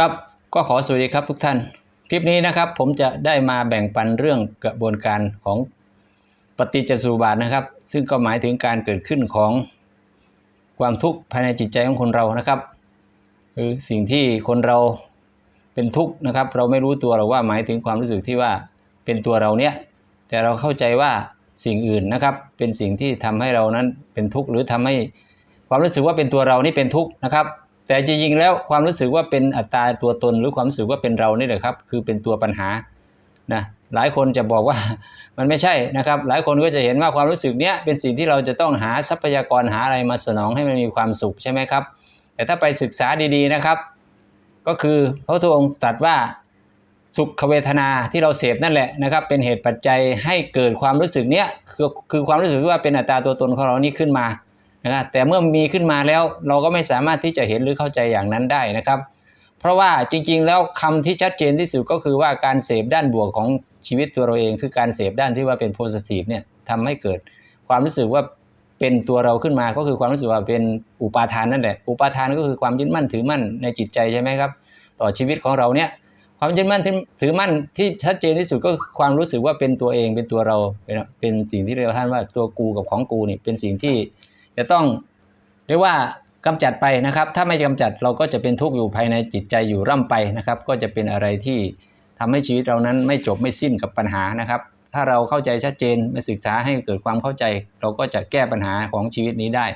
ครับก็ขอสวัสดีครับทุกท่าน คลิปนี้นะครับผมจะได้มาแบ่งปันเรื่องกระบวนการของปฏิจจสุบาทนะครับ ซึ่งก็หมายถึงการเกิดขึ้นของความทุกข์ภายในจิตใจของคนเรานะครับคือสิ่งที่คนเราเป็นทุกข์นะครับ เราไม่รู้ตัวหรอกว่าหมายถึงความรู้สึกที่ว่าเป็นตัวเราเนี่ยแต่เราเข้าใจว่าสิ่งอื่นนะครับ เป็นสิ่งที่ทำให้เรานั้นเป็นทุกข์หรือทำให้ความรู้สึกว่าเป็นตัวเรานี่เป็นทุกข์นะครับ แต่จริงๆแล้วความรู้สึกว่าเป็นอัตราตัวตนหรือความรู้สึกว่าเป็นเรานี่แหละครับ คือเป็นตัวปัญหานะหลายคนจะบอกว่ามันไม่ใช่นะครับ หลายคนก็จะเห็นว่าความรู้สึกเนี้ยเป็นสิ่งที่เราจะต้องหาทรัพยากรหาอะไรมาสนองให้มันมีความสุขใช่ไหมครับ แต่ถ้าไปศึกษาดีๆนะครับ ก็คือพระพุทธองค์ตรัสว่าสุขเวทนาที่เราเสพนั่นแหละนะครับ เป็นเหตุปัจจัยให้เกิดความรู้สึกเนี้ยคือคือความรู้สึกที่ว่าเป็นอัตราตัวตนของเรานี่ขึ้นมา นะครับแต่เมื่อมีขึ้นมาแล้วเราก็ไม่สามารถที่จะเห็นหรือเข้าใจอย่างนั้นได้นะครับ เพราะว่าจริงๆ แล้วคำที่ชัดเจนที่สุดก็คือว่าการเสพด้านบวกของชีวิตตัวเราเอง คือการเสพด้านที่ว่าเป็นโพสิทีฟเนี่ยทำให้เกิดความรู้สึกว่าเป็นตัวเราขึ้นมาก็คือความรู้สึกว่าเป็นอุปาทานนั่นแหละอุปาทานก็คือความยึดมั่นถือมั่นในจิตใจใช่ไหมครับ ต่อชีวิตของเราเนี่ยความยึดมั่นถือมั่นที่ชัดเจนที่สุดก็คือความรู้สึกว่าเป็นตัวเองเป็นตัวเราเป็นเป็นสิ่งที่เรียกท่านว่าตัวกูกับของกูนี่เป็นสิ่งที่ จะต้องเรียกว่ากำจัดไปนะครับ ถ้าไม่กำจัดเราก็จะเป็นทุกข์อยู่ภายในจิตใจอยู่ร่ำไปนะครับ ก็จะเป็นอะไรที่ทำให้ชีวิตเรานั้นไม่จบไม่สิ้นกับปัญหานะครับ ถ้าเราเข้าใจชัดเจนมาศึกษาให้เกิดความเข้าใจ เราก็จะแก้ปัญหาของชีวิตนี้ได้